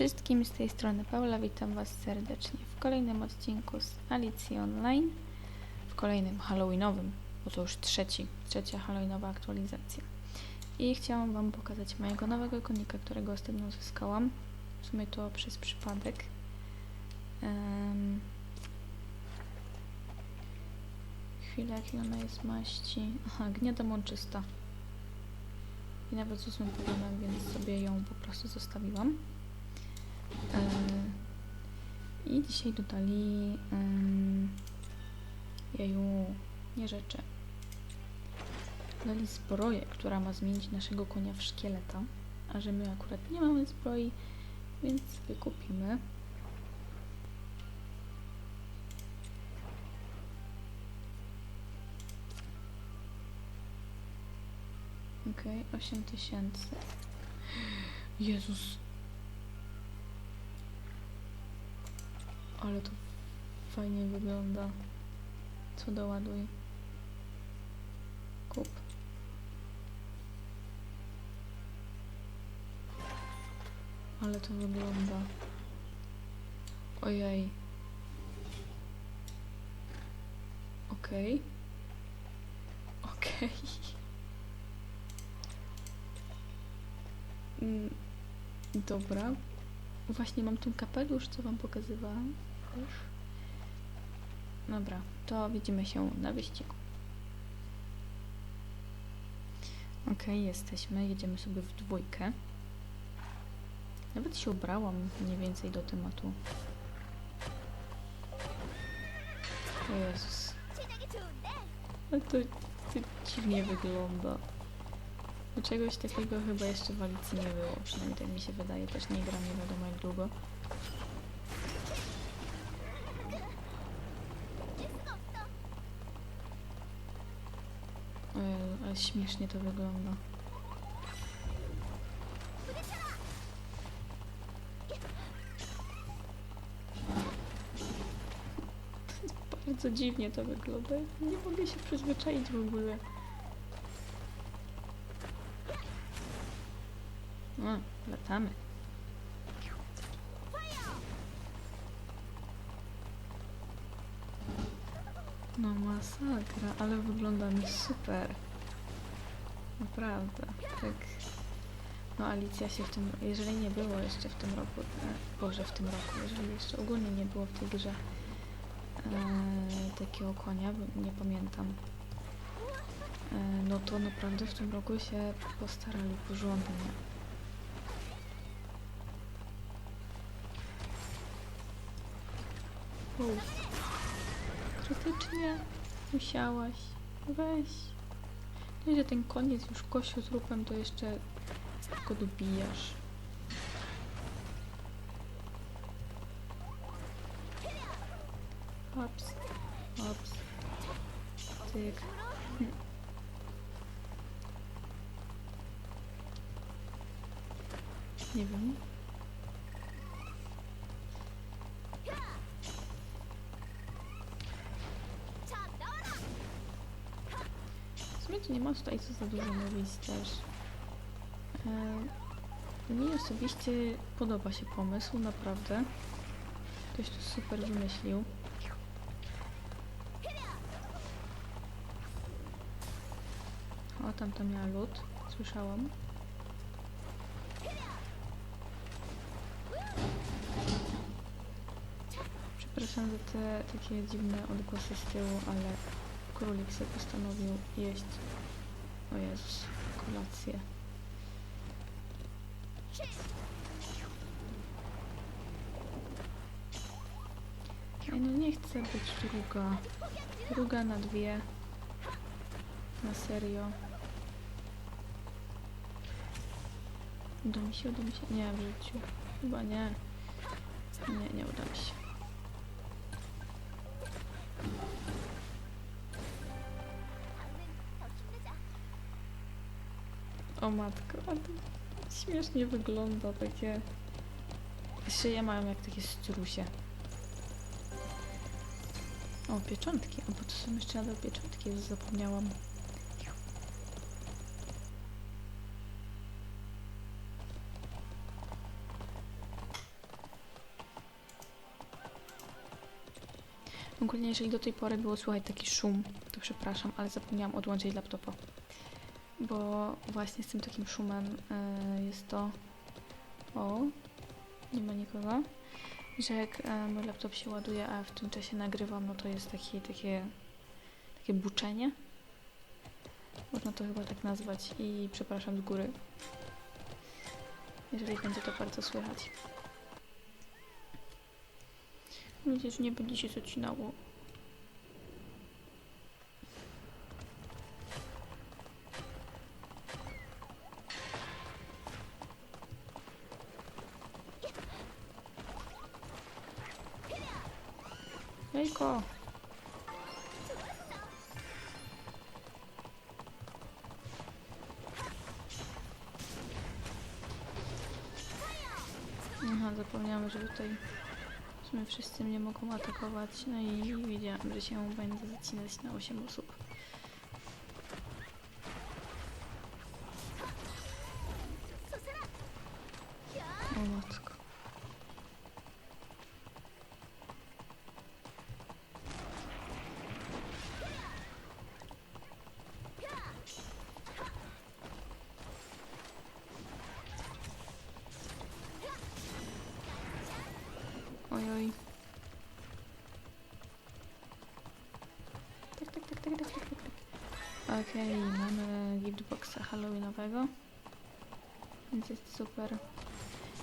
Wszystkim, z tej strony Paula, witam Was serdecznie w kolejnym odcinku z Alicji Online, w kolejnym Halloweenowym, bo to już trzeci, trzecia Halloweenowa aktualizacja. I chciałam Wam pokazać mojego nowego konika, którego ostatnio uzyskałam, w sumie to przez przypadek. Um, chwilę, jakiej ona jest maści. Aha, gniada mączysta. I nawet z ósmym poziomem, więc sobie ją po prostu zostawiłam. Yy, I dzisiaj dodali yy, jeju, nie rzeczy. Dodali zbroję, która ma zmienić naszego konia w szkieleta. A że my akurat nie mamy zbroi, więc wykupimy. Okej, okay, 8 tysięcy. Jezus. Ale to fajnie wygląda. Co doładuj. Kup. Ale to wygląda. Ojej. Okej. Okay. Okej. Okay. Mm, dobra. Właśnie mam ten kapelusz, co wam pokazywałam. Już. Dobra, to widzimy się na wyścigu. Ok, jesteśmy. Jedziemy sobie w dwójkę. Nawet się ubrałam mniej więcej do tematu. O Jezus. Ale to, to dziwnie wygląda. Do czegoś takiego chyba jeszcze w Alicji nie było, przynajmniej tak mi się wydaje, też nie gram nie wiadomo jak długo. Ojej, ale śmiesznie to wygląda. Bardzo dziwnie to wygląda. Nie mogę się przyzwyczaić w ogóle. O, latamy. No masakra, ale wygląda mi super. Naprawdę, tak. No Alicja się w tym, jeżeli nie było jeszcze w tym roku, e, Boże w tym roku, jeżeli jeszcze ogólnie nie było w tej grze e, takiego konia, nie pamiętam, e, no to naprawdę w tym roku się postarali porządnie. Wow. Krytycznie musiałaś. Weź. No że ten koniec już kościu z rupem, to jeszcze go dobijasz. Ops. Ops. Tyk. To nie ma tutaj co za dużo mówić też. E, mnie osobiście podoba się pomysł, naprawdę. Ktoś to super wymyślił. O, tam to miała lód, słyszałam. Przepraszam za te takie dziwne odgłosy z tyłu, ale królik sobie postanowił jeść, o Jezus, kolację. No nie chcę być druga. Druga na dwie. Na serio. Uda mi się, uda mi się. Nie, w życiu. Chyba nie. Nie, nie uda mi się. O matko, ale śmiesznie wygląda takie... Szyje mają jak takie strusie. O, pieczątki. a bo to są jeszcze nadal pieczątki, już zapomniałam. Ogólnie jeżeli do tej pory było słychać taki szum, to przepraszam, ale zapomniałam odłączyć laptopa. Bo właśnie z tym takim szumem e, jest to... O, nie ma nikogo. Że jak e, mój laptop się ładuje, a w tym czasie nagrywam, no to jest takie, takie, takie buczenie. Można to chyba tak nazwać i przepraszam z góry. Jeżeli będzie to bardzo słychać. Nadzieję, że nie będzie się zacinało. Jejko! Aha, zapomniałam, że tutaj w sumie wszyscy mnie mogą atakować, no i wiedziałam, że się będę zacinać na 8 osób. O matko. Oj, oj. Tak, tak, tak, tak, tak, tak, tak. tak. Okej, mamy giftboxa halloweenowego. Więc jest super.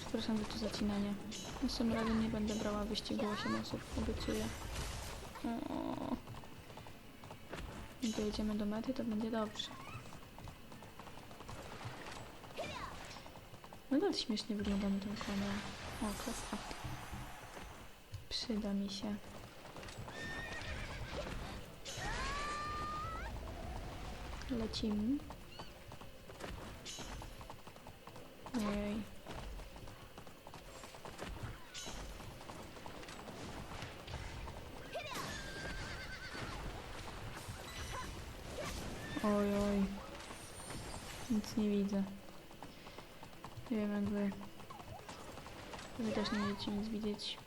Przepraszam za to zacinanie. Następnym razem nie będę brała wyścigu 8 osób, obiecuję. O. Dojedziemy do mety, to będzie dobrze. Nadal śmiesznie wygląda na tym kanale. O, klasa. Przyda mi się. Lecimy. Ojej. Oj, oj. Nic nie widzę. Nie wiem, jak wy. Też nie będziecie nic widzieć.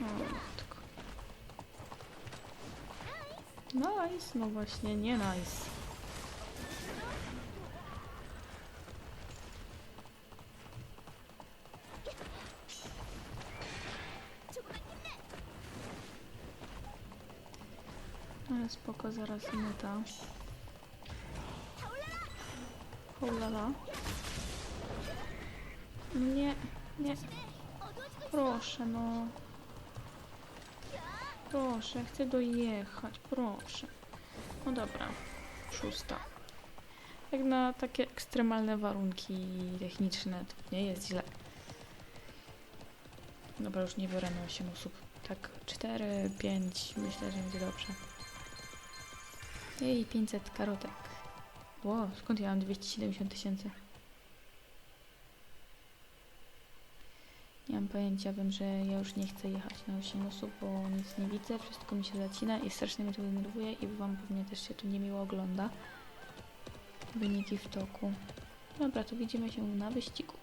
O, matko. Nice, no właśnie, nie nice. Ale spoko, zaraz minuta. Hołala. Nie, nie. Proszę, no. Proszę, chcę dojechać, proszę. No dobra, szósta. Jak na takie ekstremalne warunki techniczne, to nie jest źle. Dobra, już nie biorę na 8 osób. Tak, 4, 5, myślę, że będzie dobrze. Jej, 500 karotek. Ło, skąd ja mam 270 tysięcy? Mam pojęcia, wiem, że ja już nie chcę jechać na 8 osób, bo nic nie widzę, wszystko mi się zacina i strasznie mnie to denerwuje i wam pewnie też się to niemiło ogląda. Wyniki w toku. Dobra, to widzimy się na wyścigu.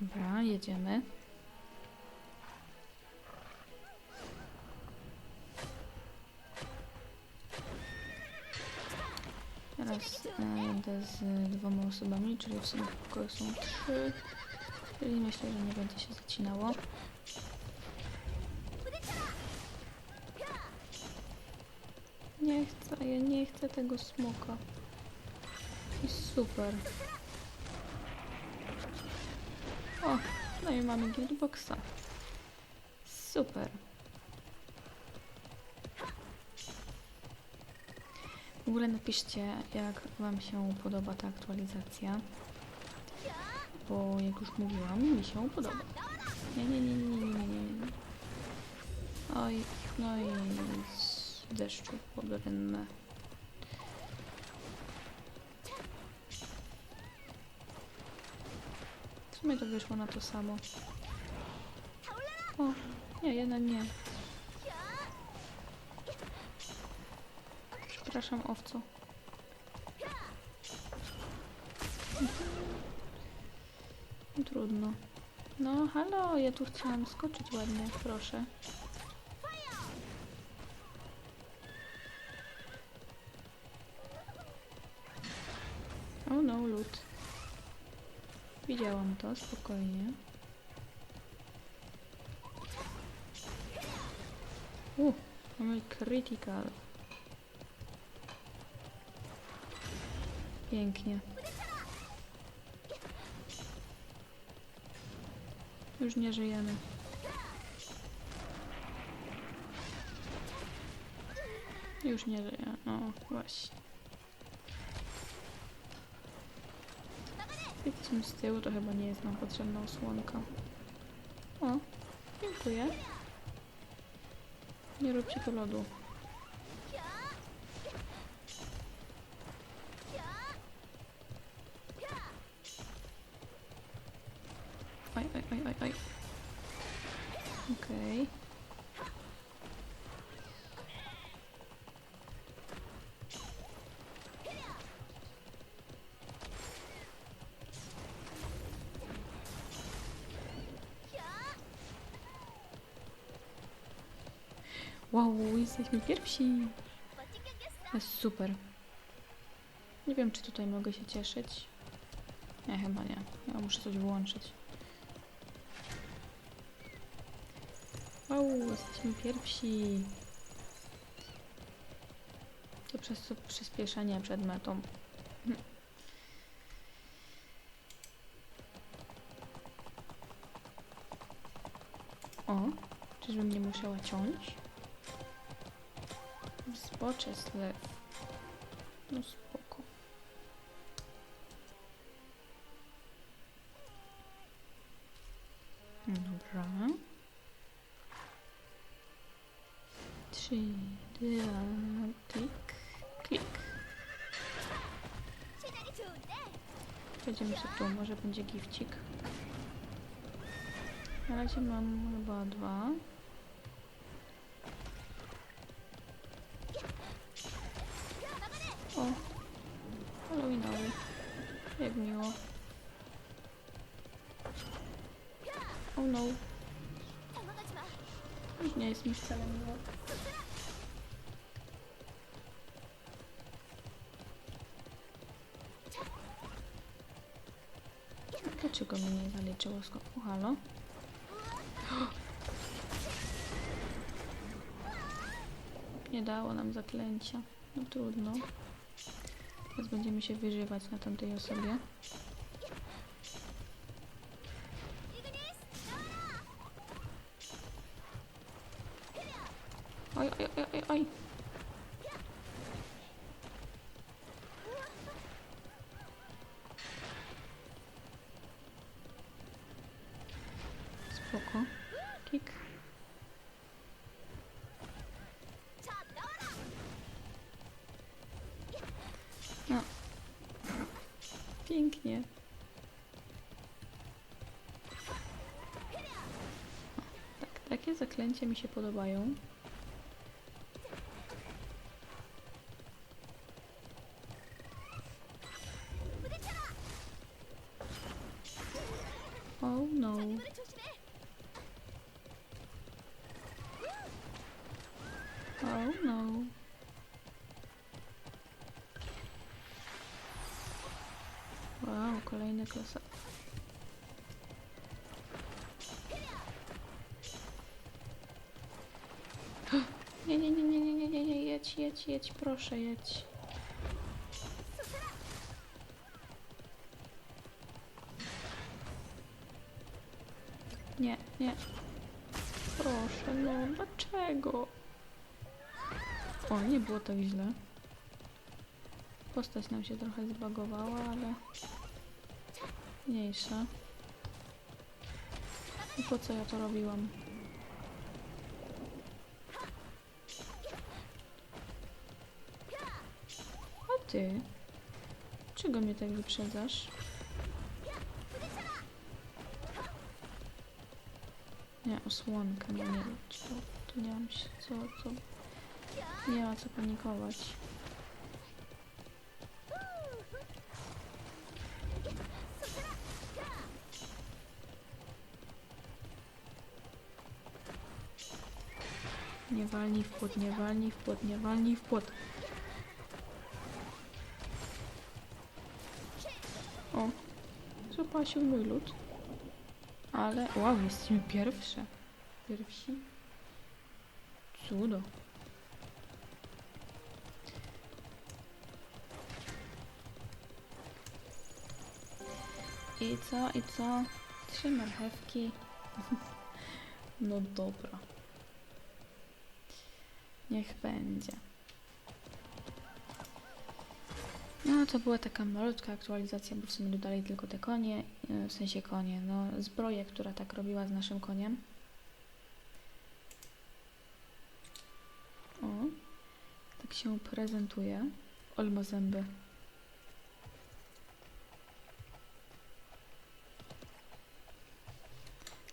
Dobra, jedziemy. Teraz e, jadę z dwoma osobami, czyli w sumie w pokoju są trzy. Czyli myślę, że nie będzie się zacinało. Nie chcę, ja nie chcę tego smoka. I super. O, no i mamy guildboxa. Super. Ogóle napiszcie, jak Wam się podoba ta aktualizacja. Bo jak już mówiłam, mi się podoba. Nie, nie, nie, nie, nie, nie. Oj, no i z deszczu pobrenne. W sumie to wyszło na to samo. O, nie, jednak nie. Przepraszam, owco. Trudno. No, halo, ja tu chciałam skoczyć ładnie, proszę. O no, lód. Widziałam to, spokojnie. U, mamy critical. Pięknie. Już nie żyjemy. Już nie żyję. No właśnie. Idźmy z tyłu, to chyba nie jest nam potrzebna osłonka. O, dziękuję. Nie róbcie to lodu. Wow, jesteśmy pierwsi. Jest super. Nie wiem, czy tutaj mogę się cieszyć. Nie, chyba nie. Ja muszę coś włączyć. Wow, jesteśmy pierwsi. To przez to przyspieszenie przed metą. O, czyżbym nie musiała ciąć? Zbocze zlew. No spoko. Dobra. Trzy, dwa, klik, klik. Przejdziemy sobie tu, może będzie gifcik. Na razie mam chyba dwa. O, Halloweenowy. Jak miło. Oh no, już nie jest mi wcale miło. Dlaczego mi nie zaliczyło skoku? Halo? Nie dało nam zaklęcia. No trudno. Teraz będziemy się wyżywać na tamtej osobie. Oj, oj, oj, oj, oj. Spoko. Kik. No. Pięknie. O, tak, takie zaklęcia mi się podobają. Jedź, jedź, jedź, proszę, jedź. Nie, nie. Proszę, no, dlaczego? O, nie było tak źle. Postać nam się trochę zbagowała, ale mniejsza. I po co ja to robiłam? Ty. Czego mnie tak wyprzedzasz? Nie, osłonkę mam mieć. To, nie mam się co, co... Nie ma co panikować. Nie walnij w płot, nie walnij w płot, nie walnij w płot. Zapasił mój lód. Ale, wow, jesteśmy pierwsze. Pierwsi. Cudo. I co, i co? Trzy marchewki. No dobra. Niech będzie. No to była taka malutka aktualizacja, bo w sumie dodali tylko te konie, e, w sensie konie, no zbroję, która tak robiła z naszym koniem. O, tak się prezentuje. Ol ma zęby.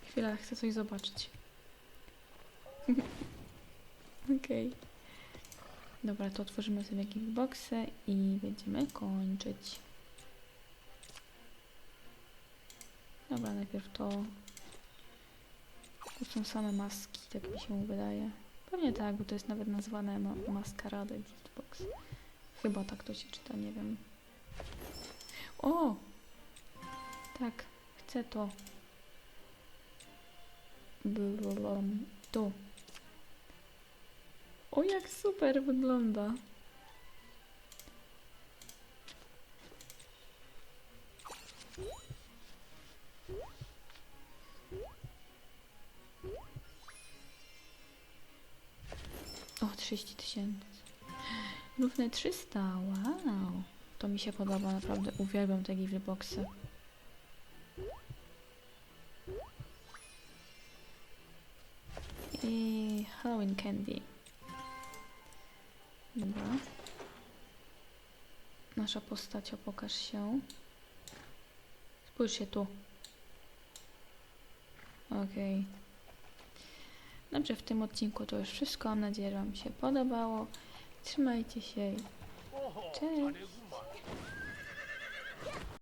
Chwila, chcę coś zobaczyć. Okej. Dobra, to otworzymy sobie jakieś boxy i będziemy kończyć. Dobra, najpierw to. To są same maski, tak mi się wydaje. Pewnie tak, bo to jest nawet nazwane ma maskarada giftbox. Chyba tak to się czyta, nie wiem. O! Tak, chcę to. Blablabla. Tu. O, jak super wygląda. O, 30 tysięcy. Równe 300, wow. To mi się podoba, naprawdę uwielbiam te giftboxy. I Halloween Candy. Dobra. Nasza postacia, pokaż się. Spójrz się tu. Okej. Dobrze, w tym odcinku to już wszystko. Mam nadzieję, że Wam się podobało. Trzymajcie się. Cześć.